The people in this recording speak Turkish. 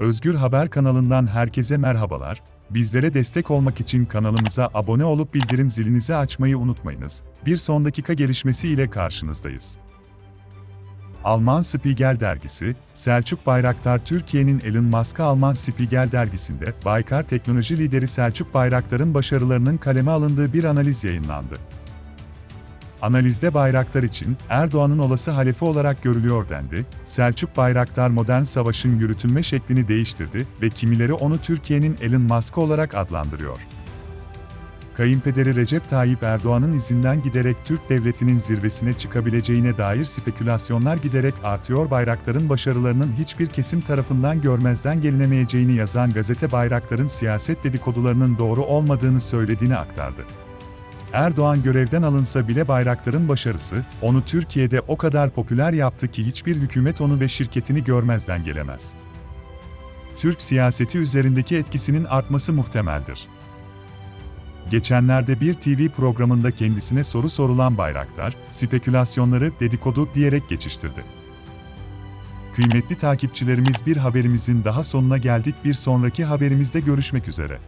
Özgür Haber kanalından herkese merhabalar. Bizlere destek olmak için kanalımıza abone olup bildirim zilinizi açmayı unutmayınız. Bir son dakika gelişmesi ile karşınızdayız. Alman Spiegel dergisi, Selçuk Bayraktar Türkiye'nin Elon Musk'a Alman Spiegel dergisinde Baykar teknoloji lideri Selçuk Bayraktar'ın başarılarının kaleme alındığı bir analiz yayınlandı. Analizde Bayraktar için Erdoğan'ın olası halefi olarak görülüyor dendi. Selçuk Bayraktar modern savaşın yürütülme şeklini değiştirdi ve kimileri onu Türkiye'nin Elon Musk olarak adlandırıyor. Kayınpederi Recep Tayyip Erdoğan'ın izinden giderek Türk devletinin zirvesine çıkabileceğine dair spekülasyonlar giderek artıyor. Bayraktar'ın başarılarının hiçbir kesim tarafından görmezden gelinemeyeceğini yazan gazete Bayraktar'ın siyaset dedikodularının doğru olmadığını söylediğini aktardı. Erdoğan görevden alınsa bile Bayraktar'ın başarısı, onu Türkiye'de o kadar popüler yaptı ki hiçbir hükümet onu ve şirketini görmezden gelemez. Türk siyaseti üzerindeki etkisinin artması muhtemeldir. Geçenlerde bir TV programında kendisine soru sorulan Bayraktar, spekülasyonları dedikodu diyerek geçiştirdi. Kıymetli takipçilerimiz bir haberimizin daha sonuna geldik. Bir sonraki haberimizde görüşmek üzere.